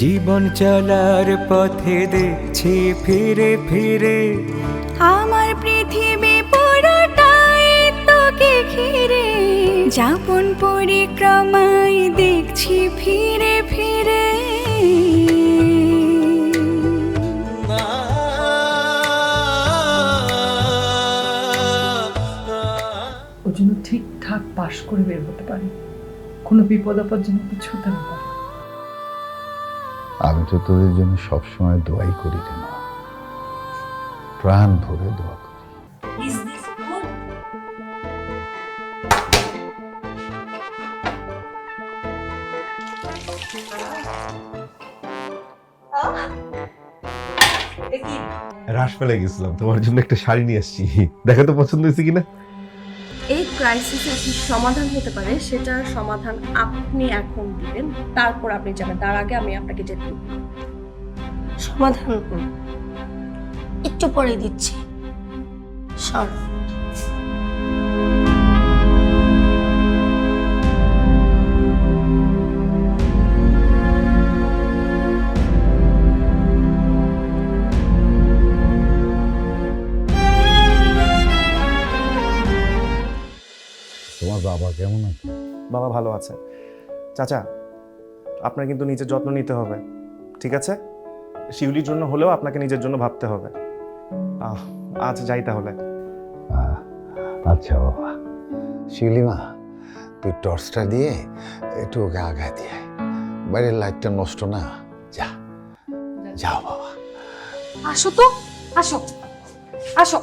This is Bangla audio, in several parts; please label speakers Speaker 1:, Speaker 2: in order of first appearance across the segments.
Speaker 1: জীবন চলার পথে দেখছি ফিরে ফিরে।
Speaker 2: আমার পৃথিবী পুরোটাই তোকে ঘিরে। যাপন পরিক্রমায় দেখছি ফিরে ফিরে।
Speaker 3: ও যেন ঠিকঠাক পাশ করে বের হতে পারে। কোনো বিপদ আপদ যেন কিছু হতে না পারে।
Speaker 4: আমি তো তোদের জন্য সবসময় দোয়াই করি রে মা। প্রাণ ভরে দোয়া করি।
Speaker 5: রাস ফেলে গেছিলাম তোমার জন্য একটা শাড়ি নিয়ে আসছি। দেখা তো পছন্দ হয়েছে কিনা?
Speaker 6: ক্রাইসিসের কি সমাধান হতে পারে, সেটার সমাধান আপনি এখন দিবেন, তারপর আপনি যাবেন। তার আগে আমি আপনাকে যেতে
Speaker 7: সমাধান একটু পরে দিচ্ছি। সর।
Speaker 4: বাবা কেমন আছে?
Speaker 8: বাবা ভালো আছে। চাচা আপনার কিন্তু নিজের যত্ন নিতে হবে ঠিক আছে? শিউলির জন্য হলেও আপনাকে নিজের জন্য ভাবতে হবে। আহ, আজ যাই তাহলে।
Speaker 4: আচ্ছা বাবা। শিউলিমা তুই টর্চটা দিয়ে একটু ওকে আগায় দিয়ে বাইরের লাইটটা নষ্ট না যা। যাও বাবা।
Speaker 9: আসো তো আসো আসো।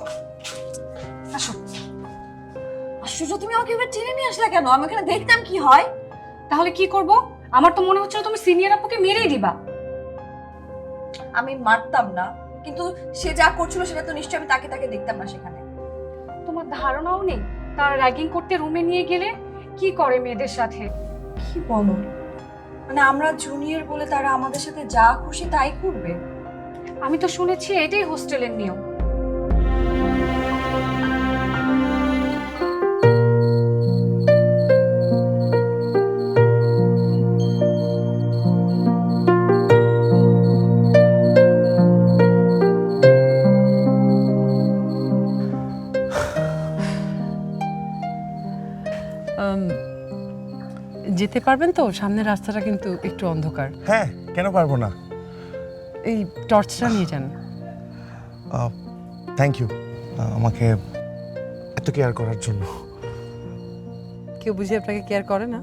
Speaker 9: আশ্চর্য তুমি আমাকে এবার টেনে নিয়ে আসলে কেন? আমি ওখানে দেখতাম কি হয়। তাহলে কি করব? আমার তো মনে হচ্ছে তুমি সিনিয়র আপুকে মেরেই দিবা।
Speaker 6: আমি মারতাম না কিন্তু সে যা করছিল সেটা তো নিশ্চয়ই আমি তাকে তাকে দেখতাম না সেখানে।
Speaker 9: তোমার ধারণাও নেই? তার র্যাগিং করতে রুমে নিয়ে গেলে কি করে মেয়েদের সাথে?
Speaker 6: কি বলো? মানে আমরা জুনিয়র বলে তারা আমাদের সাথে যা খুশি তাই করবে।
Speaker 9: আমি তো শুনেছি এটাই হোস্টেলের নিয়ম।
Speaker 3: যেতে পারবেন তো? সামনের রাস্তাটা কিন্তু একটু অন্ধকার।
Speaker 8: হ্যাঁ কেন পারব না?
Speaker 3: এই টর্চটা নিয়ে যান।
Speaker 8: থ্যাংক ইউ আমাকে এত কেয়ার করার জন্য।
Speaker 3: কেউ বুঝি আপনাকে কেয়ার করে না?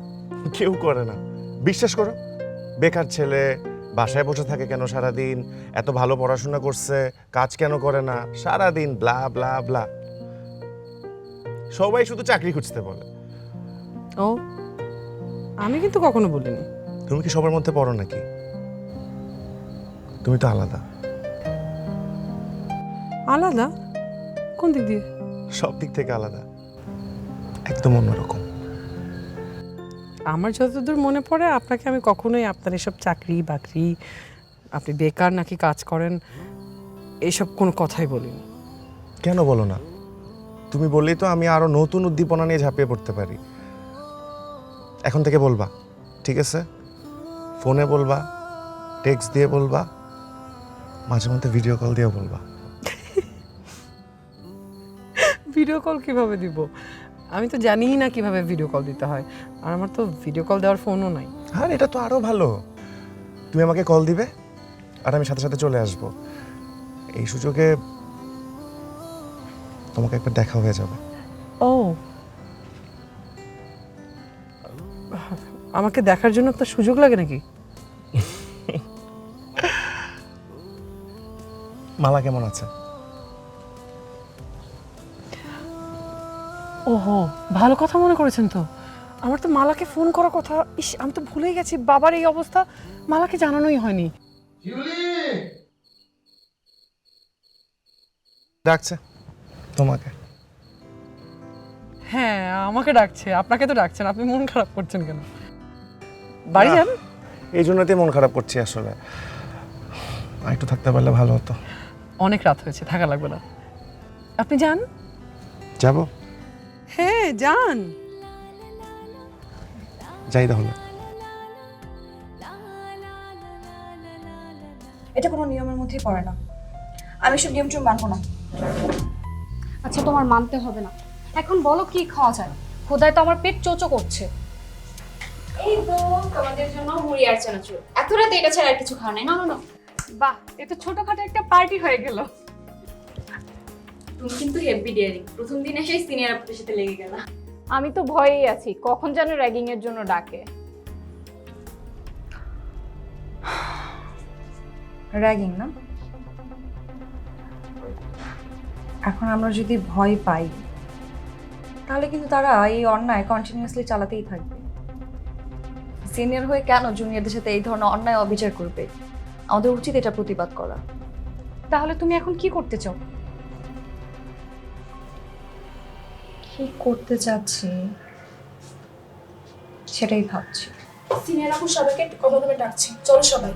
Speaker 8: কেউ করে না। বিশ্বাস করো বেকার ছেলে বাসায় বসে থাকে কেন সারাদিন? এত ভালো পড়াশোনা করছে কাজ কেন করে না? সারাদিন ব্লা ব্লা ব্লা সবাই শুধু চাকরি খুঁজতে বলে।
Speaker 3: ও আমি কিন্তু কখনো বলিনি।
Speaker 8: তুমি কি সবার মধ্যে পড়ো নাকি? তুমি তো আলাদা।
Speaker 3: আলাদা? কোন দিক দিয়ে?
Speaker 8: সব দিক থেকে আলাদা। একদম অন্যরকম।
Speaker 3: আমার যতদূর মনে পড়ে আপনাকে আমি কখনোই আপনার এসব চাকরি বাকরি আপনি বেকার নাকি কাজ করেন এইসব কোনো কথাই বলিনি।
Speaker 8: কেন বলো না? তুমি বললেই তো আমি আরও নতুন উদ্দীপনা নিয়ে ঝাঁপিয়ে পড়তে পারি। এখন থেকে বলবা ঠিক আছে? ফোনে বলবা টেক্সট দিয়ে বলবা মাঝে মধ্যে ভিডিও কল দিয়ে বলবা।
Speaker 3: ভিডিও কল কীভাবে দিব? আমি তো জানিই না কীভাবে ভিডিও কল দিতে হয়। আর আমার তো ভিডিও কল দেওয়ার ফোনও নাই।
Speaker 8: আর এটা তো আরও ভালো। তুমি আমাকে কল দিবে আর আমি সাথে সাথে চলে আসব। এই সুযোগে তোমাকে একবার দেখা হয়ে যাবে।
Speaker 3: ও আমাকে দেখার জন্য তো সুযোগ লাগে নাকি?
Speaker 8: মালা কেমন আছে?
Speaker 3: ওহো ভালো কথা মনে করেছেন তো। আমার তো মালাকে ফোন করার কথা ইস আমি তো ভুলেই গেছি বাবার এই অবস্থা মালাকে জানানোই হয়নি।
Speaker 8: ডাকছে তোমাকে।
Speaker 3: হ্যাঁ আমাকে ডাকছে আপনাকে তো ডাকছেন আপনি মন খারাপ করছেন কেন? বাড়ি। যান।
Speaker 8: এই জন্যতেই মন খারাপ করছি আসলে। আর একটু থাকতে পারলে ভালো হতো।
Speaker 3: অনেক রাত হয়েছে থাকা লাগবে না। আপনি যান।
Speaker 8: যাব?
Speaker 3: হ্যাঁ যান।
Speaker 8: যাই তাহলে।
Speaker 10: এটা কোনো নিয়মের মধ্যেই পড়ে না। আমি সব নিয়ম টিয়ম মানবো না।
Speaker 9: আচ্ছা তোমার মানতে হবে না। এখন বলো কি খাওয়া যায়? খোদায় তো আমার পেট চোচো করছে।
Speaker 11: এই তো তোমাদের জন্য মুড়ি আর চানাচুর। এত রাতে এটা ছাড়া আর কিছু খাওয়া নাই না না না
Speaker 9: বাহ এ তো ছোটখাটো একটা পার্টি হয়ে গেল।
Speaker 11: তুমি কিন্তু হেভি ডিয়ারিং প্রথম দিন এসেই সিনিয়র আপুদের সাথে লেগে গেল।
Speaker 12: আমি তো ভয়েই আছি কখন যেন র্যাগিং এর জন্য ডাকে।
Speaker 10: র্যাগিং না? এখন আমরা যদি ভয় পাই তাহলে কিন্তু তারা এই অন্যায় কন্টিনিউয়াসলি চালাতেই থাকবে। সিনিয়র হয়ে কেন জুনিয়রদের সাথে এই ধরনের অন্যায় অবিচার করবে? আমাদের উচিত এটা প্রতিবাদ করা।
Speaker 9: তাহলে তুমি এখন কি করতে চাও?
Speaker 10: কি করতে চাচ্ছি? সেটাই ভাবছি।
Speaker 11: সিনিয়র আপু সবাইকে একটু কথা বলে ডাকছি। চলো সবাই।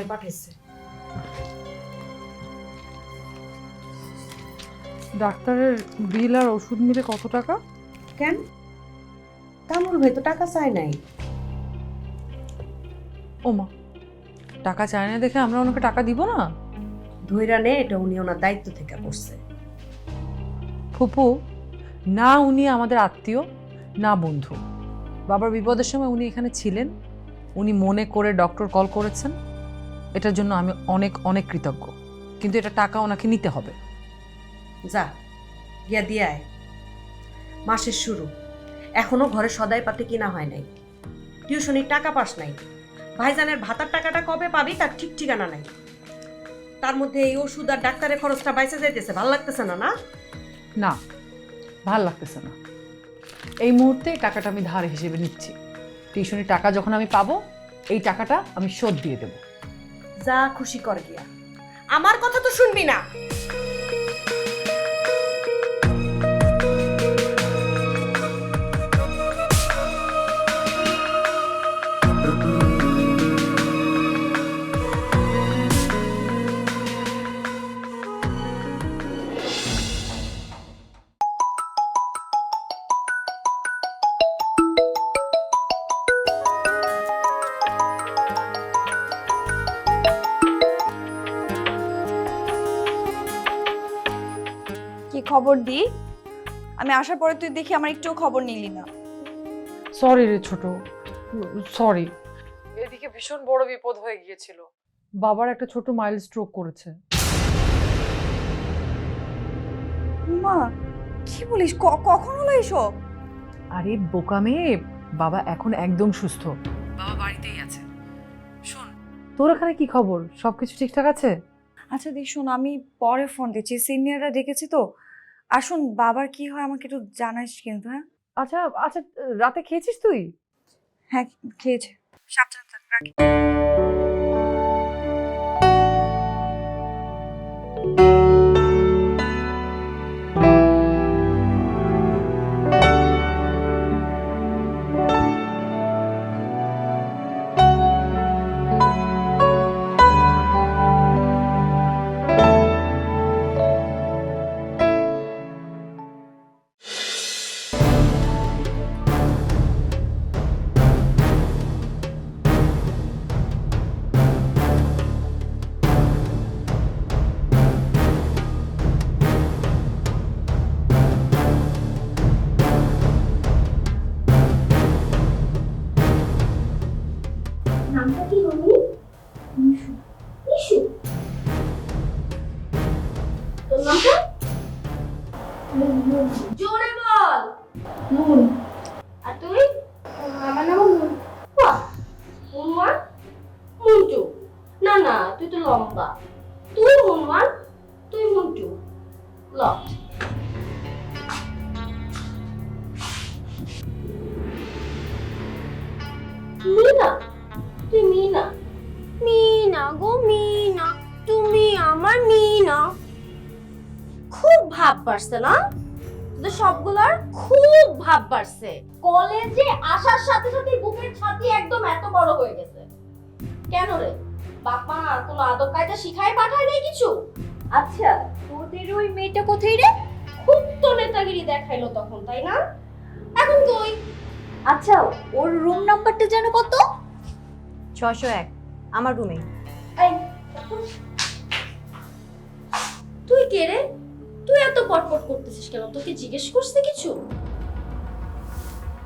Speaker 13: ভাই পাঠাইছে।
Speaker 3: ডাক্তারের বিল আর ওষুধ মিলে কত টাকা?
Speaker 13: কেন? কামরুল ভাই তো টাকা চায় নাই।
Speaker 3: ওমা টাকা চায় না দেখে আমরা ওনাকে টাকা দিব না?
Speaker 13: ধৈরা নে এটা উনি ওনার দায়িত্ব থেকে করছে।
Speaker 3: ফুপু না উনি আমাদের আত্মীয় না বন্ধু। বাবার বিপদের সময় উনি এখানে ছিলেন। উনি মনে করে ডক্টর কল করেছেন। এটার জন্য আমি অনেক অনেক কৃতজ্ঞ। কিন্তু এটা টাকা ওনাকে নিতে হবে।
Speaker 13: যা গিয়া দিয়ে আয়। মাসের শুরু। এখনও ঘরে সদাই পাতে কিনা হয় নাই। টিউশনির টাকা পাস নাই। ভাইজানের ভাতার টাকাটা কবে পাবি তার ঠিক ঠিকানা নাই। তার মধ্যে এই ওষুধ আর ডাক্তারের খরচটা বাইসে যাইতেছে ভালো লাগতেছে না না?
Speaker 3: না ভালো লাগতেছে না। এই মুহূর্তে টাকাটা আমি ধার হিসেবে নিচ্ছি। টিউশনির টাকা যখন আমি পাবো এই টাকাটা আমি শোধ দিয়ে দেবো।
Speaker 13: যা খুশি কর গিয়া। আমার কথা তো শুনবি না।
Speaker 6: খবর দি। আমি আসার পরে তুই দেখি আমার একটু খবর নিলি না।
Speaker 3: সরি রে ছোট। সরি এদিকে ভীষণ বড় বিপদ হয়ে গিয়েছিল। বাবার একটা ছোট মাইল স্ট্রোক করেছে।
Speaker 6: মা কি বলিস? ক- কখন হলো এসব?
Speaker 3: আরে বোকা মেয়ে বাবা এখন একদম সুস্থ। বাবা বাড়িতেই আছে। শোন। তোর ওখানে কি খবর? সবকিছু ঠিকঠাক আছে?
Speaker 6: আচ্ছা দি শোন আমি পরে ফোন দিচ্ছি। সিনিয়ররা ডেকেছি তো? আর শোন বাবার কি হয় আমাকে একটু জানাস কিন্তু হ্যাঁ?
Speaker 3: আচ্ছা আচ্ছা রাতে খেয়েছিস তুই?
Speaker 6: হ্যাঁ খেয়েছে। সাবধানে থাক রাখি।
Speaker 7: জোরে বল। মুন আর তুই? আমার নাম মুন বাহ মুনমান মুন্টু। না না তুই তো লম্বা। তুই মুনমান তুই মুন্টু। ল মিনা তুই মিনা। মিনা গো মিনা। তুমি আমার মিনা। খুব ভাব বাড়ছে না? তোদের সবগুলার খুব ভাব বাড়ছে। কলেজে আসার সাথে সাথে বুকের ছাতি একদম এত বড় হয়ে গেছে। কেন রে? বাপমা কোনো আদব কায়দা শিখাই পাঠায় নাই কিছু? আচ্ছা তোদের ওই মেয়েটা কোথায় রে? খুব তো নেতাগিরি দেখাইলো তখন তাই না? এখন কই
Speaker 6: আচ্ছা ওর রুম নাম্বারটা যেন কত? ছশো এক আমার রুমে
Speaker 7: তুই কে রে? তুই এত পটপট করতেছিস কেন? তোকে জিজ্ঞেস করছে কিছু?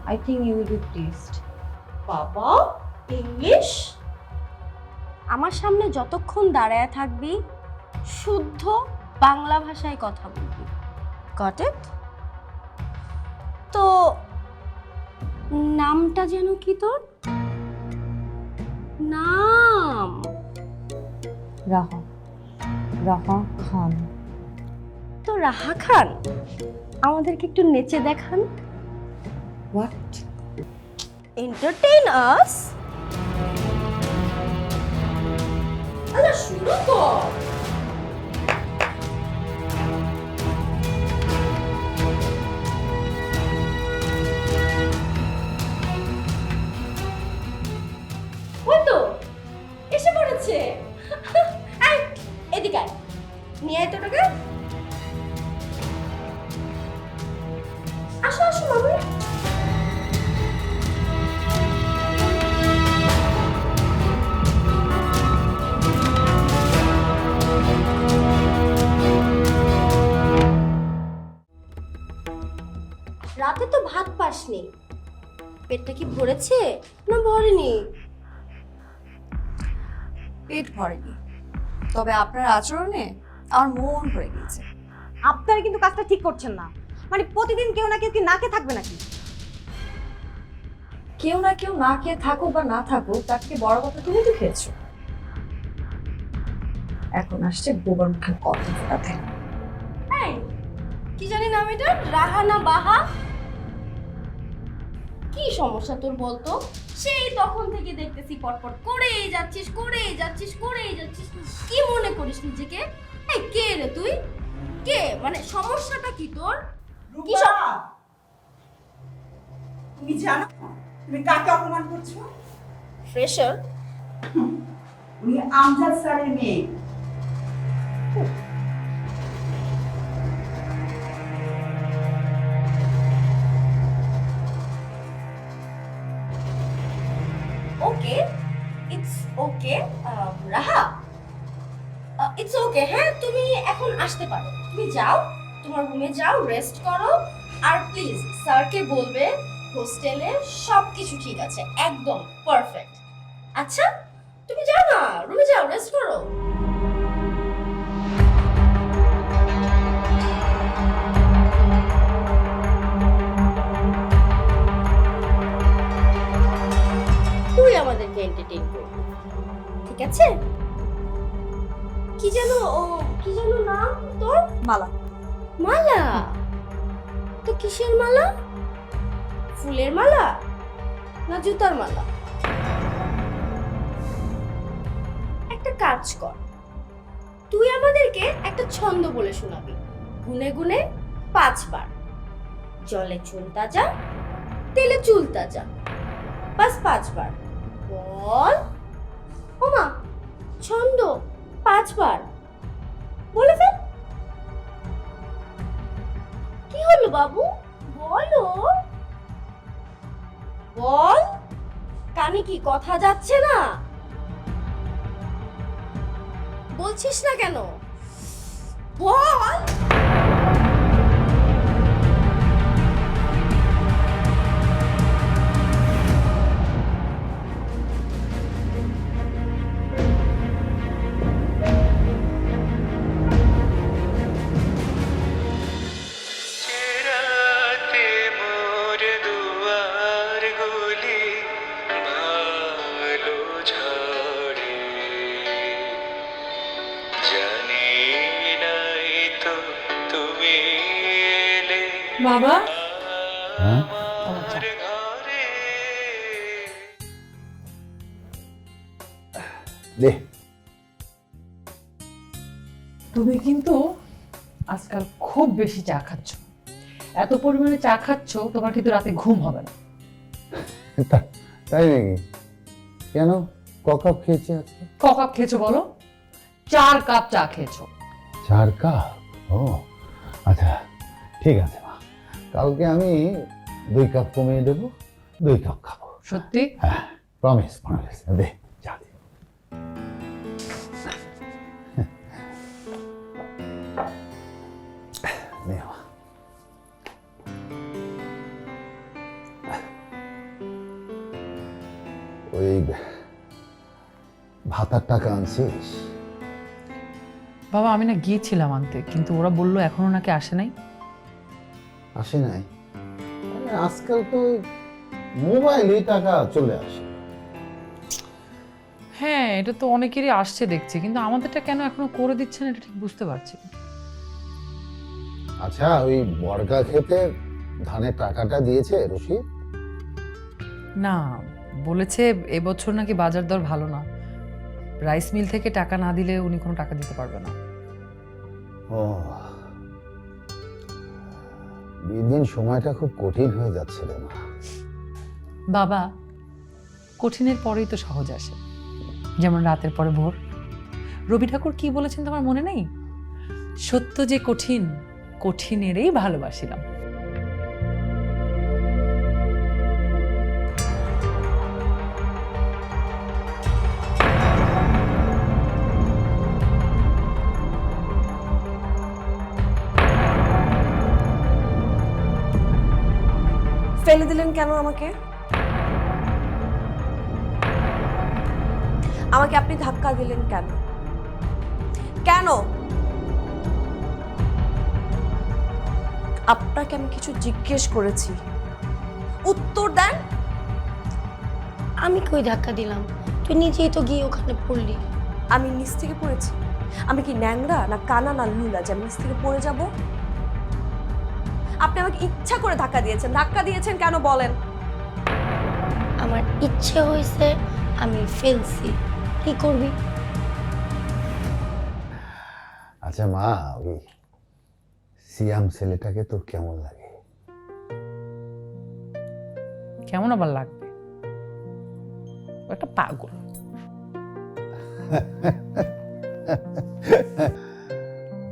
Speaker 6: I think you will be pleased
Speaker 7: বাবা ইংলিশ? আমার সামনে যতক্ষণ দাঁড়ায় থাকবি শুদ্ধ বাংলা ভাষায় কথা বলবি। গট ইট তো নামটা যেন কি তোর? নাম।
Speaker 6: রাহা রাহা খান।
Speaker 7: রাহা খান। আমাদেরকে একটু নেচে দেখান।
Speaker 6: হোয়াট
Speaker 7: এন্টারটেইন আস শুরু কর।
Speaker 2: তবে আপনার আচরণে আমার মন ভরে গিয়েছে।
Speaker 13: আপনারা কিন্তু কাজটা ঠিক করছেন না। মানে প্রতিদিন কেউ না কেউ কি নাকে থাকবে নাকি?
Speaker 2: কেউ না কেউ না খেয়ে থাকুক বা না থাকুক তার থেকে বড় কথা তুমি তো খেয়েছো। এখন আসছে গোবর মুখে কথা ফোটাতে
Speaker 7: কি জানি নাম এটা? রাহা না বাহা? কি সমস্যা তোর বলতো? সেই তখন থেকে দেখতেছি পটপট করেই যাচ্ছিস করেই যাচ্ছিস করেই যাচ্ছিস। কি মনে করিস নিজেকে? এই কে রে তুই? কে? মানে সমস্যাটা কি তোর? কি
Speaker 14: তুমি জানো তুমি কাকে অপমান করছ?
Speaker 7: ফ্রেশার
Speaker 14: উনি আমজাদ স্যারের মেয়ে।
Speaker 7: ওকে হ্যাঁ তুমি এখন আসতে পারো। তুমি যাও, তোমার রুমে যাও রেস্ট করো। আর প্লিজ স্যারকে বলবে, হোস্টেলে সব কিছু ঠিক আছে, একদম পারফেক্ট আচ্ছা তুমি যাও না, রুমে যাও রেস্ট করো। তুই আমাদেরকে এন্টারটেইন করবি। ঠিক আছে? কি যেন ও কি যেন নাম তোর?
Speaker 2: মালা।
Speaker 7: মালা? তো কিসের মালা? ফুলের মালা না জুতার মালা? একটা কাজ কর। তুই আমাদেরকে একটা ছন্দ বলে শোনাবি। গুনে গুনে পাঁচবার। জলে চুল তাজা তেলে চুল তাজা। বাস পাঁচবার। বল। ওমা ছন্দ। পাঁচবার। বলে ফেল। কি হলো বাবু? বলো। বল। কানে কি কথা যাচ্ছে না? বলছিস না কেন? বল।
Speaker 3: তুমি কিন্তু আজকাল খুব বেশি চা খাচ্ছ। এত পরিমাণে চা খাচ্ছ তোমার কিন্তু রাতে ঘুম হবে না।
Speaker 4: তাই নাকি? কেন? ককাপ খেয়েছে আজকে?
Speaker 3: ক কাপ খেয়েছো বলো? চার কাপ চা খেয়েছো।
Speaker 4: চার কাপ? ও আচ্ছা ঠিক আছে মা। কালকে আমি দুই কাপ কমিয়ে দেবো দুই কাপ খাব।
Speaker 3: সত্যি?
Speaker 4: হ্যাঁ প্রমিস প্রমিস দে যা ওই ভাতার টাকা আনছিস?
Speaker 3: বাবা আমি না গিয়েছিলাম আনতে কিন্তু ওরা বলল এখনও নাকি আসে নাই।
Speaker 4: আসে নাই? আরে আজকাল তো মোবাইলে টাকা চলে আসে।
Speaker 3: হ্যাঁ এটা তো অনেকেরই আসছে দেখছি কিন্তু আমাদেরটা কেন এখনও করে দিচ্ছে না এটা ঠিক বুঝতে পারছি না।
Speaker 4: আচ্ছা ওই বর্গা খেতে ধানের টাকাটা দিয়েছে রশিদ
Speaker 3: না বলেছে এবছর নাকি বাজার দর ভালো না। রাইস মিল থেকে টাকা না দিলে উনি কোনো টাকা দিতে পারবে না।
Speaker 4: ও। দিন দিন সময়টা খুব কঠিন হয়ে যাচ্ছে রে মা।
Speaker 3: বাবা কঠিনের পরেই তো সহজ আসে। যেমন রাতের পরে ভোর। রবি ঠাকুর কি বলেছেন তোমার মনে নেই? সত্য যে কঠিন কঠিনেরই ভালোবাসিলাম।
Speaker 6: ফেলে দিলেন কেন আমাকে? আমাকে আপনি ধাক্কা দিলেন কেন? কেন? আপনাকে আমি কিছু জিজ্ঞেস করেছি। উত্তর দেন।
Speaker 7: আমি কই ধাক্কা দিলাম? তুই নিজেই তো গিয়ে ওখানে পড়লি।
Speaker 6: আমি নিচ থেকে পড়েছি। আমি কি ন্যাংরা না কানা না লুলা? যে আমি নিচ থেকে পড়ে যাব? আপনি আমাকে ইচ্ছা করে ধাক্কা দিয়েছেন। ধাক্কা দিয়েছেন কেন বলেন?
Speaker 7: আমার ইচ্ছে হয়েছে আমি ফেলছি। কি করবি?
Speaker 4: আচ্ছা মা ওই সিয়াম ছেলেটাকে তোর কেমন লাগে?
Speaker 3: কেমন আবার লাগবে? একটা পাগল।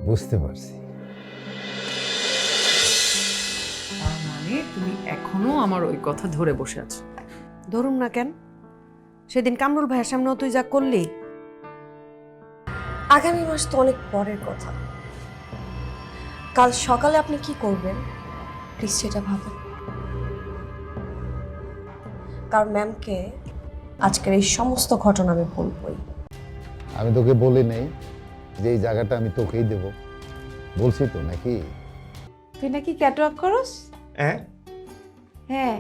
Speaker 4: বুঝতে পারছি।
Speaker 3: মানে তুমি এখনও আমার ওই কথা ধরে বসে আছো।
Speaker 13: ধরুন না কেন? সেদিন কামরুল ভাইয়ের সামনেও তুই যা করলি।
Speaker 6: আগামী মাস তো অনেক পরের কথা। কাল সকালে আপনি কি করবেন? প্লিজ সেটা ভাবেন। কারণ ম্যামকে আজকের এই সমস্ত ঘটনা আমি বলবই।
Speaker 4: আমি তোকে বলি নেই যে এই জায়গাটা আমি তোকেই দেব। বলছি তো নাকি?
Speaker 11: তুই নাকি ক্যাটওয়াক করস?
Speaker 8: হ্যাঁ?
Speaker 11: হ্যাঁ।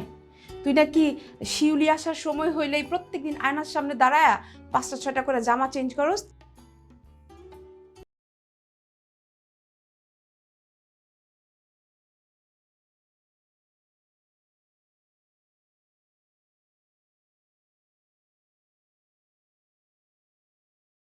Speaker 11: তুই নাকি শিউলি আসার সময় হইলেই প্রত্যেকদিন আয়নার সামনে দাঁড়ায়া পাঁচটা, ছয়টা করে জামা চেঞ্জ করস